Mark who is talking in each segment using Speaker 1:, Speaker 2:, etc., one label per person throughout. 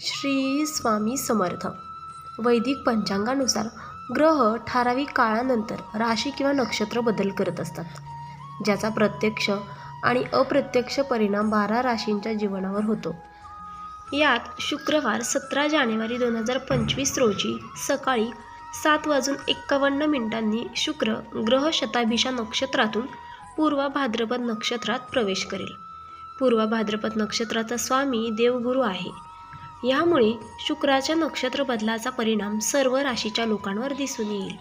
Speaker 1: श्री स्वामी समर्थ. वैदिक पंचांगानुसार ग्रह ठराविक काळानंतर राशी किंवा नक्षत्र बदल करत असतात ज्याचा प्रत्यक्ष आणि अप्रत्यक्ष परिणाम बारा राशींच्या जीवनावर होतो. यात शुक्रवार सतरा जानेवारी दोन हजार पंचवीस रोजी सकाळी सात वाजून एक्कावन्न मिनिटांनी शुक्र ग्रह शताभिषा नक्षत्रातून पूर्वा भाद्रपद नक्षत्रात प्रवेश करेल. पूर्व भाद्रपद नक्षत्राचा स्वामी देवगुरू आहे. यामुळे शुक्राच्या नक्षत्र बदलाचा परिणाम सर्व राशीच्या लोकांवर दिसून येईल.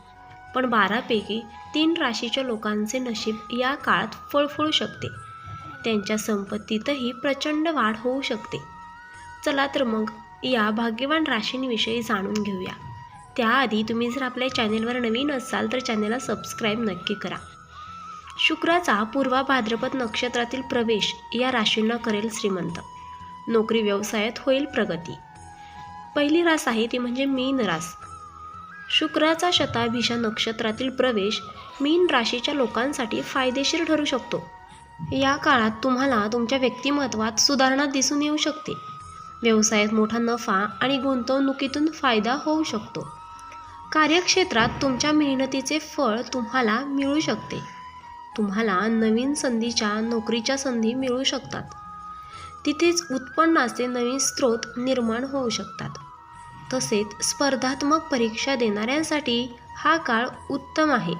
Speaker 1: पण बारापैकी तीन राशीच्या लोकांचे नशीब या काळात फळफळू शकते. त्यांच्या संपत्तीतही प्रचंड वाढ होऊ शकते. चला तर मग या भाग्यवान राशींविषयी जाणून घेऊया. त्याआधी तुम्ही जर आपल्या चॅनेलवर नवीन असाल तर चॅनेलला सबस्क्राईब नक्की करा. शुक्राचा पूर्वा भाद्रपद नक्षत्रातील प्रवेश या राशींना करेल श्रीमंत. नोकरी व्यवसायात होईल प्रगती. पहिली रास आहे ती म्हणजे मीन रास. शुक्राचा शताभिषा नक्षत्रातील प्रवेश मीन राशीच्या लोकांसाठी फायदेशीर ठरू शकतो. या काळात तुम्हाला तुमच्या व्यक्तिमत्वात सुधारणा दिसून येऊ शकते. व्यवसायात मोठा नफा आणि गुंतवणुकीतून फायदा होऊ शकतो. कार्यक्षेत्रात तुमच्या मेहनतीचे फळ तुम्हाला मिळू शकते. तुम्हाला नवीन संधीच्या नोकरीच्या संधी मिळू शकतात. तिथेच उत्पन्नाचे नवीन स्रोत निर्माण होऊ शकतात. तसेच स्पर्धात्मक परीक्षा देणाऱ्यांसाठी हा काळ उत्तम आहे.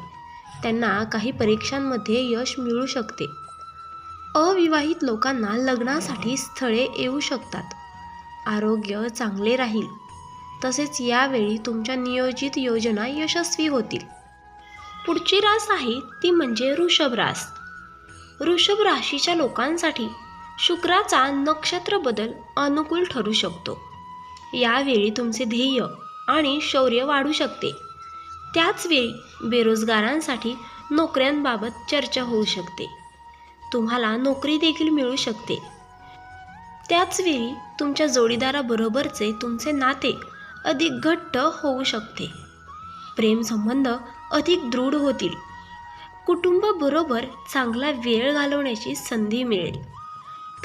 Speaker 1: त्यांना काही परीक्षांमध्ये यश मिळू शकते. अविवाहित लोकांना लग्नासाठी स्थळे येऊ शकतात. आरोग्य चांगले राहील. तसेच यावेळी तुमच्या नियोजित योजना यशस्वी होतील. पुढची रास आहे ती म्हणजे वृषभ रास. वृषभ राशीच्या लोकांसाठी शुक्राचा नक्षत्र बदल अनुकूल ठरू शकतो. यावेळी तुमचे ध्येय आणि शौर्य वाढू शकते. त्याचवेळी बेरोजगारांसाठी नोकऱ्यांबाबत चर्चा होऊ शकते. तुम्हाला नोकरी देखील मिळू शकते. त्याचवेळी तुमच्या जोडीदाराबरोबरचे तुमचे नाते अधिक घट्ट होऊ शकते. प्रेमसंबंध अधिक दृढ होतील. कुटुंबाबरोबर चांगला वेळ घालवण्याची संधी मिळेल.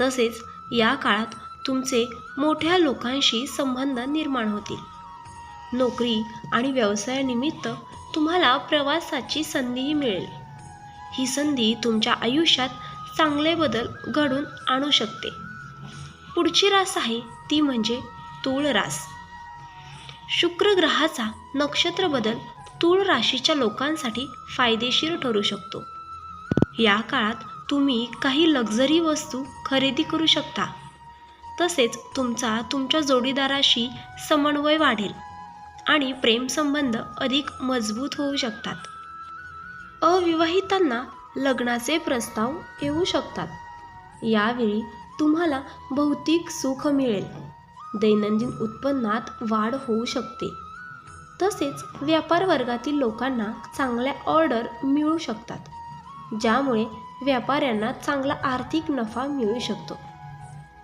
Speaker 1: तसेच या काळात तुमचे मोठ्या लोकांशी संबंध निर्माण होतील. नोकरी आणि व्यवसायानिमित्त तुम्हाला प्रवासाची संधीही मिळेल. ही संधी तुमच्या आयुष्यात चांगले बदल घडून आणू शकते. पुढची रास आहे ती म्हणजे तूळ रास. शुक्र ग्रहाचा नक्षत्र बदल तूळ राशीच्या लोकांसाठी फायदेशीर ठरू शकतो. या काळात तुम्ही काही लक्झरी वस्तू खरेदी करू शकता. तसेच तुमचा तुमच्या जोडीदाराशी समन्वय वाढेल आणि प्रेमसंबंध अधिक मजबूत होऊ शकतात. अविवाहितांना लग्नाचे प्रस्ताव येऊ शकतात. यावेळी तुम्हाला भौतिक सुख मिळेल. दैनंदिन उत्पन्नात वाढ होऊ शकते. तसेच व्यापार वर्गातील लोकांना चांगल्या ऑर्डर मिळू शकतात. ज्यामुळे व्यापाऱ्यांना चांगला आर्थिक नफा मिळू शकतो.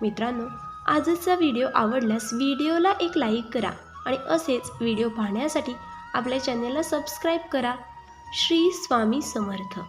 Speaker 1: मित्रांनो आजचा व्हिडिओ आवडल्यास व्हिडिओला एक लाईक करा आणि असेच व्हिडिओ पाहण्यासाठी आपल्या चॅनेलला सबस्क्राईब करा. श्री स्वामी समर्थ.